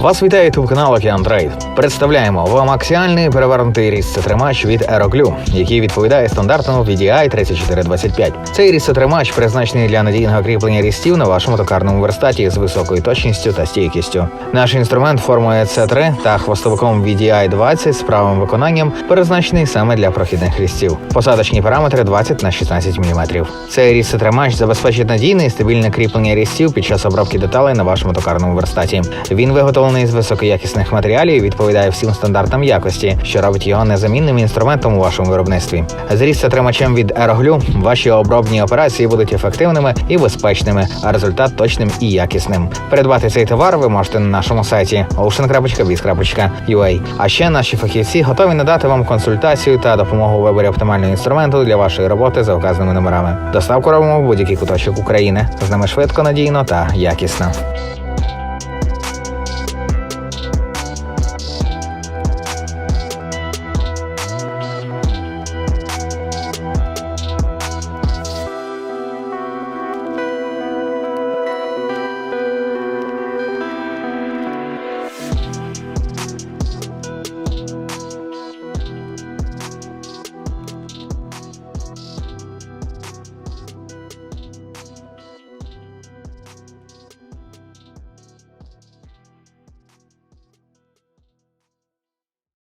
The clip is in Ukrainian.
Вас вітає ютуб канал Океан Трейд. Представляємо вам аксіальний перевернутий різцетримач від Aeroglue, який відповідає стандартному VDI 3425. Цей різцетримач призначений для надійного кріплення різців на вашому токарному верстаті з високою точністю та стійкістю. Наш інструмент формою C3 та хвостовиком VDI 20 з правим виконанням призначений саме для прохідних різців. Посадочні параметри 20 на 16 мм. Цей різцетримач забезпечить надійне і стабільне кріплення різців під час обробки деталей на вашому токарному верстаті. Він виготовлений з високоякісних матеріалів і відповідає всім стандартам якості, що робить його незамінним інструментом у вашому виробництві. З різцетримачем від Aeroglue ваші обробні операції будуть ефективними і безпечними, а результат точним і якісним. Придбати цей товар ви можете на нашому сайті ocean.biz.ua. А ще наші фахівці готові надати вам консультацію та допомогу у виборі оптимального інструменту для вашої роботи за вказаними номерами. Доставку робимо в будь-який куточок України. З нами швидко, надійно та якісно.